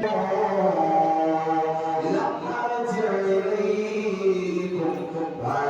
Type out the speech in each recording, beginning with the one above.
لا أرجع إليكم بعد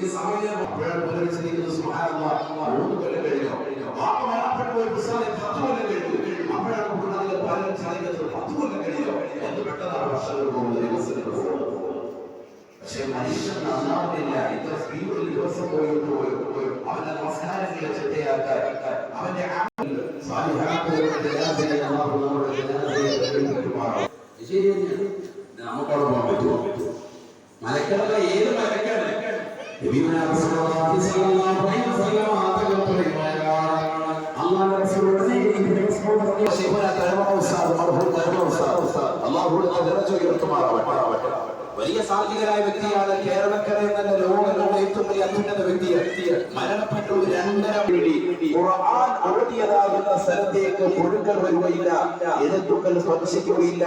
ഇത് സമയം സുബ്ഹാനല്ലാഹ്. മൂന്ന് കൊല്ലം കഴിഞ്ഞോ? വാപ്പ മരണപ്പെട്ട ഒരു പുസ്തകം പത്ത് കൊല്ലം കഴിഞ്ഞു. അപ്പോഴാണ് കുടുംബത്തിലെ പലരും ചിന്തിക്കുന്നത് പത്ത് കൊല്ലം കഴിഞ്ഞോ? എന്ന് പെട്ടെന്നാണ് വർഷങ്ങൾ പോകുന്നത്, ദിവസങ്ങൾ പോകുന്നത്. പക്ഷേ മനുഷ്യൻ നന്നാവുന്നില്ല ഇത്ര സ്പീഡിൽ ദിവസം പോയിട്ട് പോയി പോയി അവന്റെ നമസ്കാരങ്ങളെ ചിട്ടയാക്കാൻ അവന്റെ നമുക്കവിടെ പോകാൻ പറ്റുമോ മലക്കല്ല ഏത് മലക്കാണ് നബിയുനാ റസൂലുള്ളാഹി സ്വല്ലല്ലാഹു അലൈഹി വസല്ലം ആതകൾ പറയുകയാണ് അല്ലാഹുവിന്റെ റസൂലുള്ളാഹി ഇതിന്റെ റസൂൽ ശൈഖുന തഅലമ ഉസ്താദ് മർഹൂം തഅലമ ഉസ്താദ് അല്ലാഹു ദറജ ഉയർത്തുമാറാവട്ടെ വലിയ സാഹിത്യരായ വ്യക്തിയാണ് കേരളക്കരയിൽ തന്നെ ലോകത്തിലുള്ള വലിയ അത്യുന്നത വ്യക്തി മരണപ്പെട്ടു രണ്ടര ഖുർആൻ ഓതിയതാകുന്ന സ്ഥലത്തേക്ക് പുഴുക്കൾ വരുകയില്ല. എഴുത്തുക്കൾ സ്പർശിക്കുകയില്ല.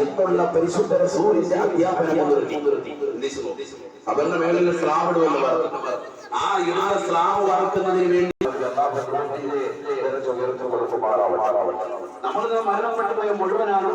എന്നുള്ള പരിശുദ്ധ റസൂലിന്റെ അധ്യാപനം അവരുടെ മേളിൽ സ്ലാവ് ഇടുമെന്ന് ആ ഇടുന്ന സ്ലാവ് വറക്കുന്നതിന് വേണ്ടി നമ്മൾ മരണപ്പെട്ടു പോയ മുഴുവനാണ്